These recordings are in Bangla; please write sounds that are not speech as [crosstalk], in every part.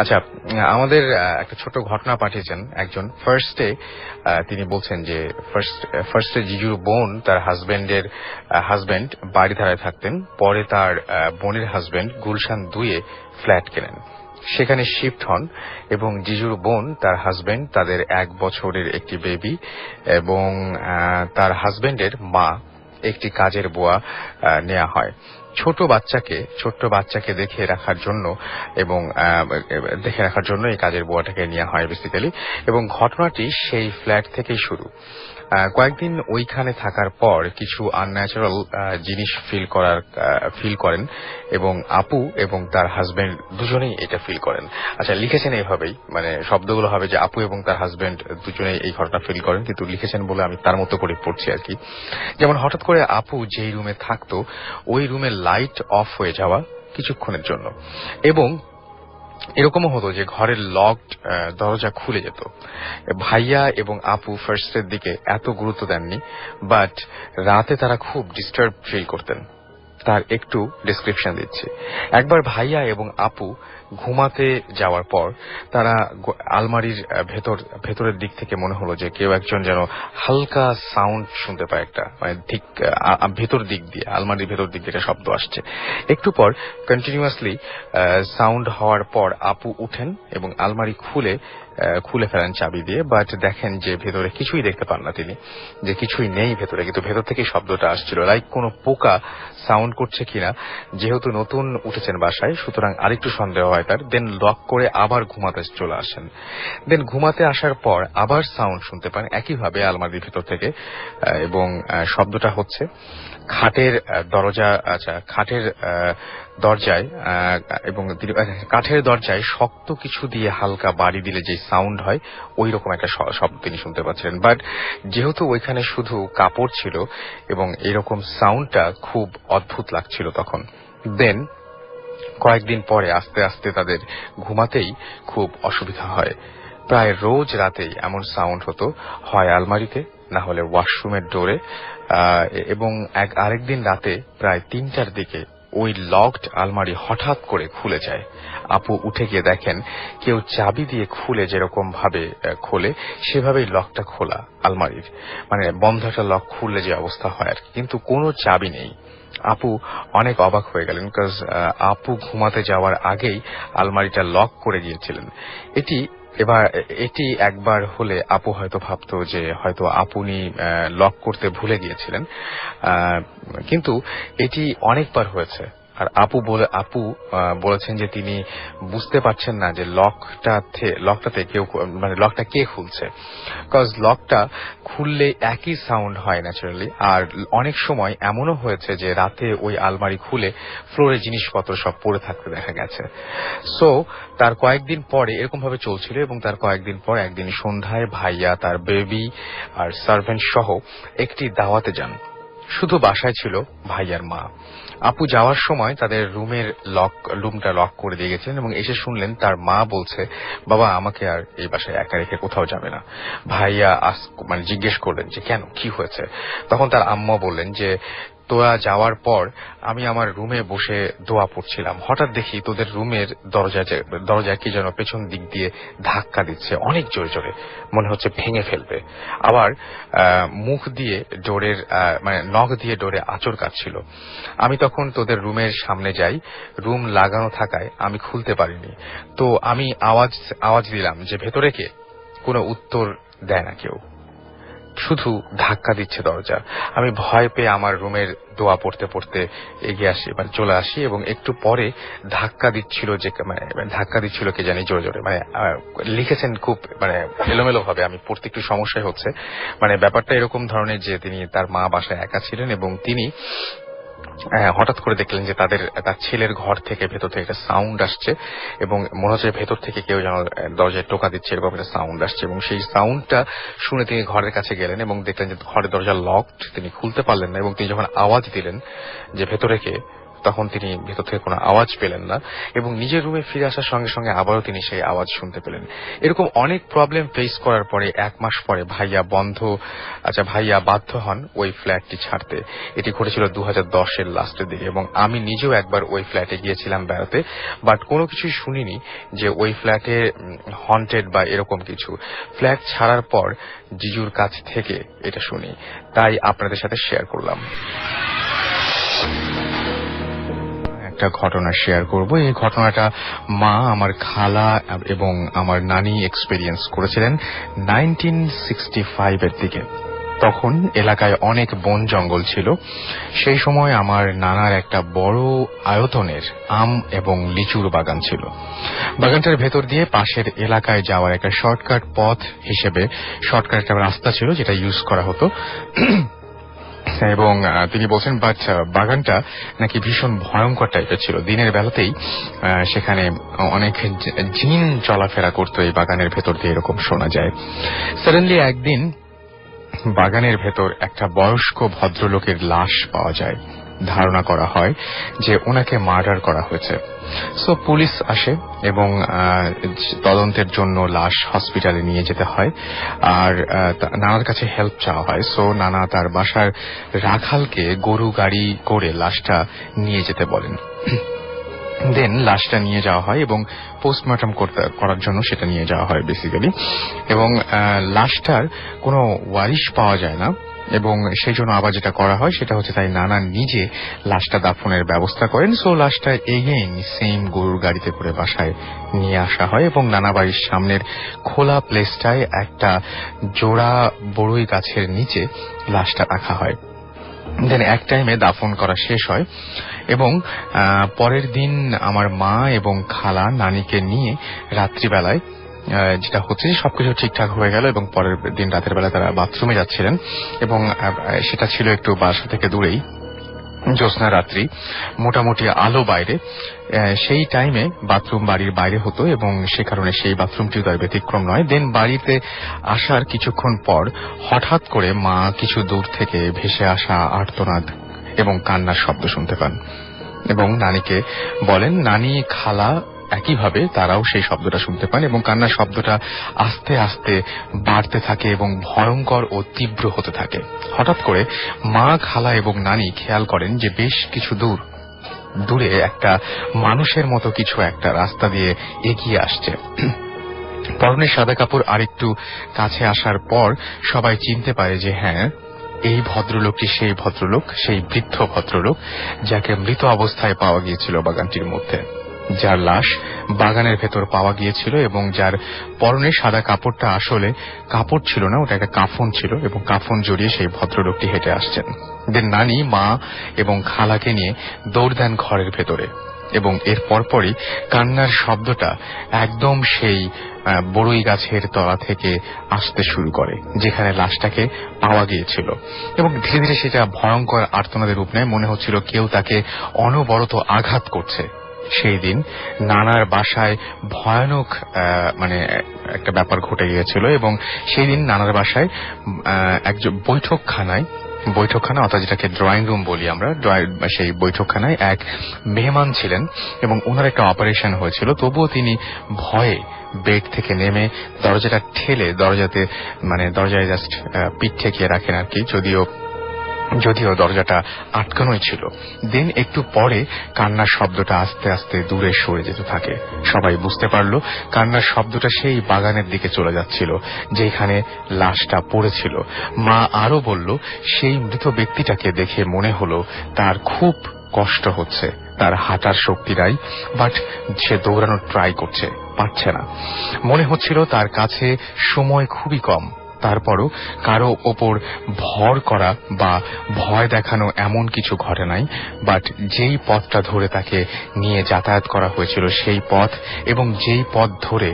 আচ্ছা আমাদের একটা ছোট ঘটনা পাঠিয়েছেন একজন। ফার্স্টে তিনি বলছেন যে ফার্স্ট ফার্স্টে জিজুর বোন তার হাজবেন্ডের হাজবেন্ড বাড়ি ধারায় থাকতেন। পরে তার বোনের হাজবেন্ড গুলশান দুয়ে ফ্ল্যাট কেনেন। সেখানে শিফট হন এবং জিজুর বোন তার হাজবেন্ড তাদের এক বছরের একটি বেবি এবং তার হাজবেন্ডের মা একটি কাজের বুয়া নেওয়া হয়। ছোট বাচ্চাকে, ছোট্ট বাচ্চাকে দেখে রাখার জন্য এবং দেখে রাখার জন্য এই কাজের বুয়াটাকে নেওয়া হয় বেসিক্যালি এবং ঘটনাটি সেই ফ্ল্যাট থেকেই শুরু। কয়েকদিন ওইখানে থাকার পর কিছু আনন্যাচারাল জিনিস ফিল করার ফিল করেন এবং আপু এবং তার হাজবেন্ড দুজনেই এটা ফিল করেন। আচ্ছা লিখেছেন এইভাবেই মানে শব্দগুলো হবে যে আপু এবং তার হাজবেন্ড দুজনেই এই ঘটনা ফিল করেন, কিন্তু লিখেছেন বলে আমি তার মতো করে পড়ছি আর কি। যেমন হঠাৎ করে আপু যেই রুমে থাকতো, ওই রুমে লাইট অফ হয়ে যাওয়া কিছুক্ষণের জন্য। এবং এরকমও হতো যে ঘরের লকড দরজা খুলে যেত। ভাইয়া এবং আপু ফার্স্টের দিকে এত গুরুত্ব দেননি বাট রাতে তারা খুব ডিস্টার্ব ফিল করতেন। তার একটু ডিসক্রিপশন দিচ্ছি। একবার ভাইয়া এবং আপু ঘুমাতে যাওয়ার পর তারা আলমারির ভেতর, ভেতরের দিক থেকে মনে হলো যে কেউ একজন যেন হালকা সাউন্ড শুনতে পায় একটা মানে ঠিক ভেতর দিক দিয়ে, আলমারির ভেতর দিক দিয়ে শব্দ আসছে। একটু পর কন্টিনিউয়াসলি সাউন্ড হওয়ার পর আপু উঠেন এবং আলমারি খুলে খুলে ফেলেন চাবি দিয়ে বাট দেখেন যে ভেতরে কিছুই দেখতে পান না তিনি, যে কিছুই নেই ভেতরে, কিন্তু ভেতর থেকে শব্দটা আসছিল। লাইক কোনো পোকা সাউন্ড করছে কিনা, যেহেতু নতুন উঠেছেন বাসায়, সুতরাং আরেকটু সন্দেহ হয় তার। দেন লক করে আবার ঘুমাতে চলে আসেন। দেন ঘুমাতে আসার পর আবার সাউন্ড শুনতে পান, একইভাবে আলমারির ভেতর থেকে এবং শব্দটা হচ্ছে, খাটের দরজা আচ্ছা খাটের দরজায় এবং কাঠের দরজায় শক্ত কিছু দিয়ে হালকা বাড়ি দিলে যে সাউন্ড হয় ওই রকম একটা শব্দ তিনি শুনতে পাচ্ছিলেন। বাট যেহেতু ওইখানে শুধু কাপড় ছিল এবং এরকম সাউন্ডটা খুব অদ্ভুত লাগছিল তখন দেন কয়েকদিন পরে আস্তে আস্তে তাদের ঘুমাতেই খুব অসুবিধা হয়। প্রায় রোজ রাতেই এমন সাউন্ড হতো, হয় আলমারিতে, না হলে ওয়াশরুমের ডোরে এবং এক, আরেকদিন রাতে প্রায় তিনটার দিকে ওই লকড আলমারি হঠাৎ করে খুলে যায়। আপু উঠে গিয়ে দেখেন, কেউ চাবি দিয়ে খুলে যেরকম ভাবে খোলে, সেভাবেই লকটা খোলা আলমারির। মানে বন্ধটা লক খুললে যে অবস্থা হয় আর। কিন্তু কোনো চাবি নেই। আপু অনেক অবাক হয়ে গেলেন বিকজ আপু ঘুমাতে যাওয়ার আগেই আলমারিটা লক করে গিয়েছিলেন এটি এবার, এটি একবার হলে আপু হয়তো ভাবত যে হয়তো আপনি লক করতে ভুলে গিয়েছিলেন। কিন্তু এটি অনেকবার হয়েছে। আর আপু বলে, আপু বলেছেন যে তিনি বুঝতে পারছেন না যে লকটা লকটাতে কেউ মানে লকটা কে খুলছে। কজ লকটা খুললে একই সাউন্ড হয় ন্যাচারালি আর অনেক সময় এমনও হয়েছে যে রাতে ওই আলমারি খুলে ফ্লোরে জিনিসপত্র সব পড়ে থাকতে দেখা গেছে। সো তার কয়েকদিন পরে এরকম ভাবে চলছিল এবং তার কয়েকদিন পর একদিন সন্ধ্যায় ভাইয়া, তার বেবি আর সার্ভেন্ট সহ একটি দাওয়াতে যান। শুধু বাসায় ছিল ভাই আর মা। আপু যাওয়ার সময় তাদের রুমের লক, রুমটা লক করে দিয়ে গেছেন এবং এসে শুনলেন তার মা বলছে, বাবা, আমাকে আর এই বাসায় একা রেখে কোথাও যাবে না। ভাইয়া মানে জিজ্ঞেস করলেন যে, কেন? কি হয়েছে? তখন তার আম্মা বললেন যে তোরা যাওয়ার পর আমি আমার রুমে বসে দোয়া পড়ছিলাম। হঠাৎ দেখি তোদের রুমের দরজা দরজায় কি যেন পেছন দিক দিয়ে ধাক্কা দিচ্ছে, অনেক জোরে জোরে। মনে হচ্ছে ভেঙে ফেলবে। আবার মুখ দিয়ে ডোরের মানে নখ দিয়ে ডোরে আচর কাটছিল। আমি তখন তোদের রুমের সামনে যাই। রুম লাগানো থাকায় আমি খুলতে পারিনি। তো আমি আওয়াজ আওয়াজ দিলাম যে, ভেতরে কে? কোনো উত্তর দেয় না কেউ। শুধু ধাক্কা দিচ্ছে দরজা। আমি ভয় পেয়ে আমার রুমের দোয়া পড়তে পড়তে এগিয়ে আসি মানে চলে আসি এবং একটু পরে ধাক্কা দিচ্ছিল যে মানে ধাক্কা দিচ্ছিল কে জানি জোরে জোরে। মানে লিখেছেন খুব মানে এলোমেলো ভাবে আমি পড়তে একটু সমস্যায় হচ্ছে। মানে ব্যাপারটা এরকম ধরনের যে তিনি তার মা বাসায় একা ছিলেন এবং তিনি হঠাৎ করে দেখলেন যে তাদের, তার ছেলের ঘর থেকে ভেতর থেকে একটা সাউন্ড আসছে এবং মনে হচ্ছে ভেতর থেকে কেউ যেন দরজায় টোকা দিচ্ছে, এরকম একটা সাউন্ড আসছে এবং সেই সাউন্ডটা শুনে তিনি ঘরের কাছে গেলেন এবং দেখলেন যে ঘরের দরজা লকড তিনি খুলতে পারলেন না এবং তিনি যখন আওয়াজ দিলেন যে ভেতরে কে তখন তিনি ভেতর থেকে কোনো আওয়াজ পেলেন না এবং নিজের রুমে ফিরে আসার সঙ্গে সঙ্গে আবারও তিনি সেই আওয়াজ শুনতে পেলেন। এরকম অনেক প্রবলেম ফেস করার পরে, এক মাস পরে ভাইয়া বন্ধ আচ্ছা ভাইয়া বাধ্য হন ওই ফ্ল্যাটটি ছাড়তে। এটি ঘটেছিল দু এর লাস্টের দিকে এবং আমি নিজেও একবার ওই ফ্ল্যাটে গিয়েছিলাম বেড়াতে বাট কোনো কিছুই শুনিনি যে ওই ফ্ল্যাটে হন্টেড বা এরকম কিছু। ফ্ল্যাট ছাড়ার পর জিজুর কাছ থেকে এটা শুনি। তাই আপনাদের সাথে শেয়ার করলাম। একটা ঘটনা শেয়ার করব। এই ঘটনাটা মা আমার খালা এবং আমার নানি এক্সপিরিয়েন্স করেছিলেন নাইনটিন সিক্সটি ফাইভের দিকে। তখন এলাকায় অনেক বন জঙ্গল ছিল। সেই সময় আমার নানার একটা বড় আয়তনের আম এবং লিচুর বাগান ছিল। বাগানটার ভেতর দিয়ে পাশের এলাকায় যাওয়ার একটা শর্টকাট পথ হিসেবে শর্টকাট একটা রাস্তা ছিল যেটা ইউজ করা হতো। এবং তিনি বলছেন, বাট বাগানটা নাকি ভীষণ ভয়ঙ্কর টাইপের ছিল। দিনের বেলাতেই সেখানে অনেক জিন চলাফেরা করতো এই বাগানের ভেতর দিয়ে এরকম শোনা যায়। সাডেনলি একদিন বাগানের ভেতর একটা বয়স্ক ভদ্রলোকের লাশ পাওয়া যায়। ধারণা করা হয় যে ওনাকে মার্ডার করা হয়েছে। সো পুলিশ আসে এবং তদন্তের জন্য লাশ হসপিটালে নিয়ে যেতে হয়। আর নানার কাছে হেল্প চাওয়া হয়। সো নানা তার বাসার রাখালকে গরু গাড়ি করে লাশটা নিয়ে যেতে বলেন। [clears throat] দেন লাশটা নিয়ে যাওয়া হয় এবং পোস্টমর্টম করার জন্য সেটা নিয়ে যাওয়া হয় বেসিক্যালি এবং লাশটার কোনো ওয়ারিশ পাওয়া যায় না। এবং সেই জন্য আবার যেটা করা হয়, সেটা হচ্ছে তাই নানা নিজে লাশটা দাফনের ব্যবস্থা করেন। সো লাশটা এগেইন সেম গরুর গাড়িতে করে বাসায় নিয়ে আসা হয় এবং নানা বাড়ির সামনের খোলা প্লেসটায় একটা জোড়া বড়ই গাছের নিচে লাশটা রাখা হয়। দেন এক টাইমে দাফন করা শেষ হয় এবং পরের দিন আমার মা এবং খালা নানিকে নিয়ে রাত্রিবেলায় যেটা হচ্ছে সবকিছু ঠিকঠাক হয়ে গেল এবং পরের দিন রাতের বেলা তারা বাথরুমে যাচ্ছিলেন এবং সেটা ছিল একটু বাসা থেকে দূরেই, জ্যোৎস্না রাত্রি, মোটামুটি আলো বাইরে। সেই টাইমে বাথরুম বাড়ির বাইরে হতো এবং সে কারণে সেই বাথরুমটিও তার ব্যতিক্রম নয়। দেন বাড়িতে আসার কিছুক্ষণ পর হঠাৎ করে মা কিছু দূর থেকে ভেসে আসা আর্তনাদ এবং কান্নার শব্দ শুনতে পান এবং নানিকে বলেন, নানি, খালা একইভাবে তারাও সেই শব্দটা শুনতে পান এবং কান্নার শব্দটা আস্তে আস্তে বাড়তে থাকে এবং ভয়ঙ্কর ও তীব্র হতে থাকে। হঠাৎ করে মা, খালা এবং নানি খেয়াল করেন যে বেশ কিছু দূর, দূরে একটা মানুষের মতো কিছু একটা রাস্তা দিয়ে এগিয়ে আসছে। পরনে সাদা কাপড় আরেকটু কাছে আসার পর সবাই চিনতে পারে যে হ্যাঁ এই ভদ্রলোকটি সেই ভদ্রলোক, সেই বৃদ্ধ ভদ্রলোক, যাকে মৃত অবস্থায় পাওয়া গিয়েছিল বাগানটির মধ্যে। যার লাশ বাগানের ভেতর পাওয়া গিয়েছিল এবং যার পরনে সাদা কাপড়টা আসলে কাপড় ছিল না, ওটা একটা কাফন ছিল এবং কাফন জড়িয়ে সেই ভদ্রলোকটি হেঁটে আসছেন। দেন নানি, মা এবং খালাকে নিয়ে দৌড় দেন ঘরের ভেতরে এবং এর পরপরই কান্নার শব্দটা একদম সেই বড়ই গাছের তলা থেকে আসতে শুরু করে, যেখানে লাশটাকে পাওয়া গিয়েছিল। এবং ধীরে ধীরে সেটা ভয়ঙ্কর আর্তনাদের রূপ নেয়। মনে হচ্ছিল কেউ তাকে অনবরত আঘাত করছে। সেই দিন নানার বাসায় ভয়ানক মানে একটা ব্যাপার ঘটে গিয়েছিল এবং সেই দিন নানার বাসায় একজন বৈঠকখানায়, বৈঠকখানা অর্থাৎ যেটাকে ড্রয়িং রুম বলি আমরা সেই বৈঠকখানায় এক মেহমান ছিলেন এবং ওনার একটা অপারেশন হয়েছিল। তবুও তিনি ভয়ে বেড থেকে নেমে দরজাটা ঠেলে, দরজাতে মানে দরজায় জাস্ট পিঠ ঠেকিয়ে রাখেন আর কি, যদিও যদিও দরজাটা আটকানোই ছিল। দেন একটু পরে কান্নার শব্দটা আস্তে আস্তে দূরে সরে যেতে থাকে। সবাই বুঝতে পারল, কান্নার শব্দটা সেই বাগানের দিকে চলে যাচ্ছিল, যেখানে লাশটা পড়েছিল। মা আরও বলল, সেই মৃত ব্যক্তিটাকে দেখে মনে হলো তার খুব কষ্ট হচ্ছে। তার হাঁটার শক্তি নাই, বাট সে দৌড়ানোর ট্রাই করছে, পারছে না। মনে হচ্ছিল তার কাছে সময় খুবই কম। তারপরও কারও ওপর ভর করা বা ভয় দেখানো এমন কিছু ঘটে নাই বাট যেই পথটা ধরে তাকে নিয়ে যাতায়াত করা হয়েছিল সেই পথ এবং যেই পথ ধরে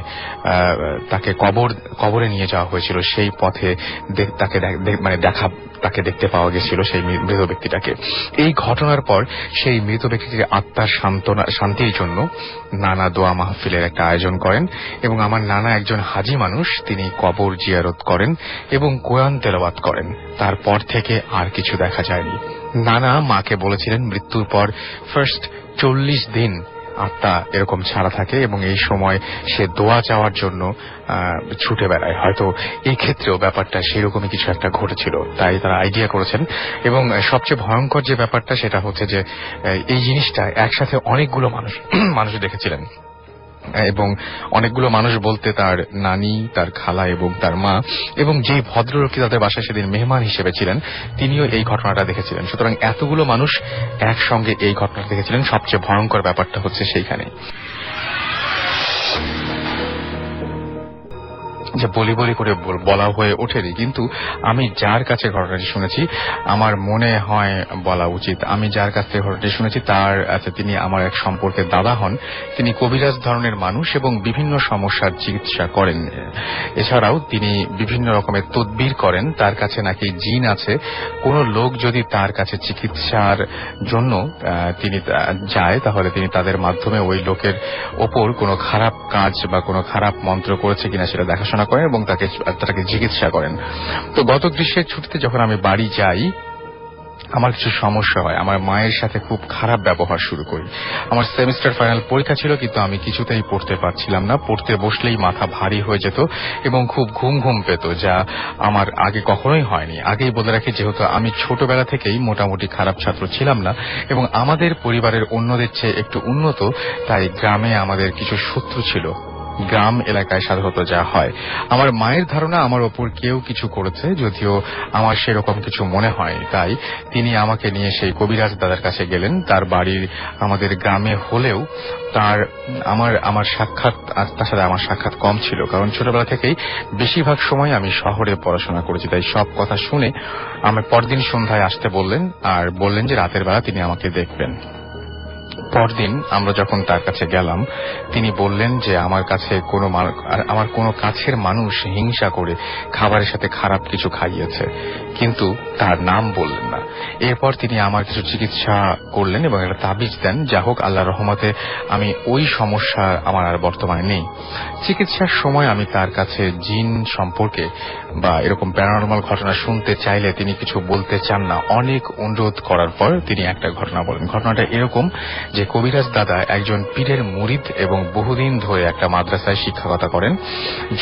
তাকে কবর, কবরে নিয়ে যাওয়া হয়েছিল সেই পথে তাকে মানে দেখা তাকে দেখতে পাওয়া গেছিল সেই মৃত ব্যক্তিটাকে। এই ঘটনার পর সেই মৃত ব্যক্তিটির আত্মার শান্তির জন্য নানা দোয়া মাহফিলের একটা আয়োজন করেন এবং আমার নানা একজন হাজি মানুষ তিনি কবর জিয়ারত করেন এবং কোরআন তেলাওয়াত করেন। তারপর থেকে আর কিছু দেখা যায়নি। নানা মাকে বলেছিলেন, মৃত্যুর পর ফার্স্ট চল্লিশ দিন আত্মা এরকম ছাড়া থাকে এবং এই সময় সে দোয়া চাওয়ার জন্য ছুটে বেড়ায়। হয়তো এই ক্ষেত্রেও ব্যাপারটা সেরকমই কিছু একটা ঘটেছিল, তাই তারা আইডিয়া করেছেন। এবং সবচেয়ে ভয়ঙ্কর যে ব্যাপারটা সেটা হচ্ছে যে এই জিনিসটা একসাথে অনেকগুলো মানুষ মানুষ দেখেছিলেন। এবং অনেকগুলো মানুষ বলতে তার নানি, তার খালা এবং তার মা এবং যে ভদ্রলোকটি তাদের বাসায় সেদিন মেহমান হিসেবে ছিলেন, তিনিও এই ঘটনাটা দেখেছিলেন। সুতরাং এতগুলো মানুষ একসঙ্গে এই ঘটনাটা দেখেছিলেন। সবচেয়ে ভয়ঙ্কর ব্যাপারটা হচ্ছে সেইখানে। যে বলি বলি করে বল- হয়ে ওঠেনি, কিন্তু আমি যার কাছে ঘটনাটি শুনেছি, আমার মনে হয় বলা উচিত। আমি যার কাছ থেকে ঘটনাটি শুনেছি, তার তিনি আমার এক সম্পর্কের দাদা হন। তিনি কবিরাজ ধরনের মানুষ এবং বিভিন্ন সমস্যার চিকিৎসা করেন। এছাড়াও তিনি বিভিন্ন রকমের তদবির করেন। তার কাছে নাকি জিন আছে। কোন লোক যদি তার কাছে চিকিৎসার জন্য তিনি যায়, তাহলে তিনি তাদের মাধ্যমে ওই লোকের ওপর কোনো খারাপ কাজ বা কোনো খারাপ মন্ত্র করেছে কিনা সেটা দেখাশোনা করেন এবং তাকে তাকে চিকিৎসা করেন। তো গত গ্রীষ্মের ছুটিতে যখন আমি বাড়ি যাই, আমার কিছু সমস্যা হয়। আমার মায়ের সাথে খুব খারাপ ব্যবহার শুরু করি। আমার সেমিস্টার ফাইনাল পরীক্ষা ছিল, কিন্তু আমি কিছুতেই পড়তে পারছিলাম না। পড়তে বসলেই মাথা ভারী হয়ে যেত এবং খুব ঘুম ঘুম পেত, যা আমার আগে কখনোই হয়নি। আগেই বলে রাখি, যেহেতু আমি ছোটবেলা থেকেই মোটামুটি খারাপ ছাত্র ছিলাম না, এবং আমাদের পরিবারের অন্যদের চেয়ে একটু উন্নত, তাই গ্রামে আমাদের কিছু শত্রু ছিল। গ্রাম এলাকায় সাধারণত যা হয়। আমার মায়ের ধারণা আমার ওপর কেউ কিছু করেছে, যদিও আমার সেরকম কিছু মনে হয় তাই তিনি আমাকে নিয়ে সেই কবিরাজ দাদার কাছে গেলেন। তার বাড়ির আমাদের গ্রামে হলেও তার আমার আমার সাক্ষাৎ তার সাথে আমার সাক্ষাৎ কম ছিল। কারণ ছোটবেলা থেকেই বেশিরভাগ সময় আমি শহরে পড়াশোনা করেছি। তাই সব কথা শুনে আমার পরদিন সন্ধ্যায় আসতে বললেন, আর বললেন যে রাতের বেলা তিনি আমাকে দেখবেন। পরদিন আমরা যখন তার কাছে গেলাম, তিনি বললেন যে আমার কাছে কোনো আমার কোনো কাছের মানুষ হিংসা করে খাবারের সাথে খারাপ কিছু খাইয়েছে, কিন্তু তার নাম বললেন না। এরপর তিনি আমার কিছু চিকিৎসা করলেন এবং একটা তাবিজ দেন, যা হোক আল্লাহ রহমতে আমি ওই সমস্যা আমার আর বর্তমানে নেই। চিকিৎসার সময় আমি তার কাছে জিন সম্পর্কে বা এরকম প্যারানর্মাল ঘটনা শুনতে চাইলে তিনি কিছু বলতে চান না। অনেক অনুরোধ করার পর তিনি একটা ঘটনা বলেন। ঘটনাটা এরকম যে কবিরাজ দাদা একজন পীরের মুরিদ এবং বহুদিন ধরে একটা মাদ্রাসায় শিক্ষকতা করেন।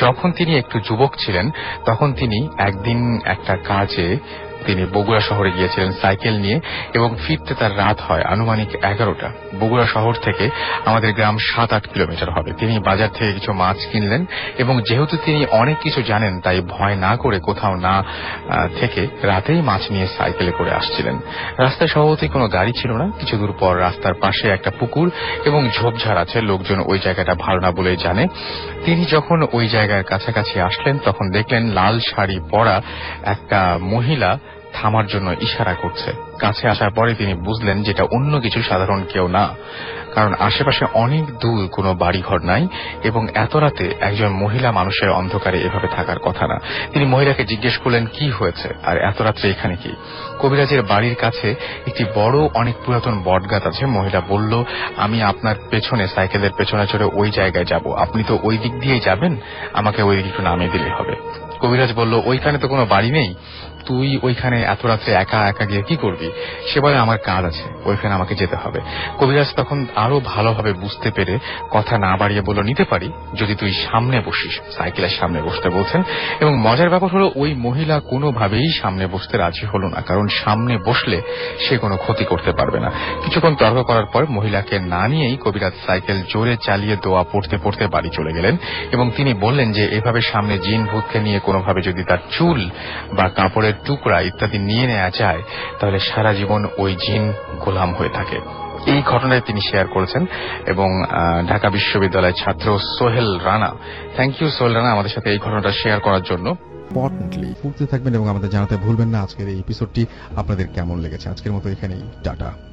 যখন তিনি একটু যুবক ছিলেন, তখন তিনি একদিন একটা কাজে তিনি বগুড়া শহরে গিয়েছিলেন সাইকেল নিয়ে এবং ফিরতে তার রাত হয় আনুমানিক এগারোটা। বগুড়া শহর থেকে আমাদের গ্রাম সাত আট কিলোমিটার হবে। তিনি বাজার থেকে কিছু মাছ কিনলেন এবং যেহেতু তিনি অনেক কিছু জানেন, তাই ভয় না করে কোথাও না থেকে রাতেই মাছ নিয়ে সাইকেলে করে আসছিলেন। রাস্তায় স্বভাবতই কোনো গাড়ি ছিল না। কিছু দূর পর রাস্তার পাশে একটা পুকুর এবং ঝোপঝাড় আছে। লোকজন ওই জায়গাটা ভালো না বলেই জানে। তিনি যখন ওই জায়গার কাছাকাছি আসলেন, তখন দেখলেন লাল শাড়ি পরা একটা মহিলা থামার জন্য ইশারা করছে। কাছে আসার পরে তিনি বুঝলেন যেটা অন্য কিছু সাধারণ কেউ না। কারণ আশেপাশে অনেক দূর কোনো বাড়িঘর নাই এবং এত রাতে একজন মহিলা মানুষের অন্ধকারে এভাবে থাকার কথা না। তিনি মহিলাকে জিজ্ঞেস করলেন, কি হয়েছে? আর এত রাত্রে এখানে কি? কবিরাজের বাড়ির কাছে একটি বড়, অনেক পুরাতন বটগাছ আছে। মহিলা বলল, আমি আপনার পেছনে, সাইকেলের পেছনে চড়ে ওই জায়গায় যাব। আপনি তো ওই দিক দিয়েই যাবেন। আমাকে ওই দিক একটু নামিয়ে দিলে হবে। কবিরাজ বলল, ওইখানে তো কোনো বাড়ি নেই। তুই ওইখানে এত রাত্রে একা একা গিয়ে কি করবি? সে বলে, আমার কাজ আছে, ওইখানে আমাকে যেতে হবে। কবিরাজ তখন আরও ভালোভাবে বুঝতে পেরে কথা না বাড়িয়ে বলল, নিতে পারি, যদি তুই সামনে বসিস। সাইকেলের সামনে বসতে বলছেন এবং মজার ব্যাপার হলো, ওই মহিলা কোনোভাবেই সামনে বসতে রাজি হলো না, কারণ সামনে বসলে সে কোনো ক্ষতি করতে পারবে না। কিছুক্ষণ তর্ক করার পর মহিলাকে না নিয়েই কবিরাজ সাইকেল জোরে চালিয়ে দোয়া পড়তে পড়তে বাড়ি চলে গেলেন এবং তিনি বললেন যে, এভাবে সামনে জিন ভূতকে নিয়ে কোনোভাবে যদি তার চুল বা কাপড়ের টুকরা ইত্যাদি নিয়ে নেওয়া যায়, তাহলে সারা জীবন ওই জিন গোলাম হয়ে থাকে। এই ঘটনায় তিনি শেয়ার করেছেন এবং ঢাকা বিশ্ববিদ্যালয়ের ছাত্র সোহেল রানা। থ্যাংক ইউ সোহেল রানা, আমাদের সাথে এই ঘটনাটা শেয়ার করার জন্য। ইম্পর্টেন্টলি পড়তে থাকবেন এবং আমাদের জানাতে ভুলবেন না। আজকের এই এপিসোডটি আপনাদের কেমন লেগেছে? আজকের মতো এখানেই। টাটা।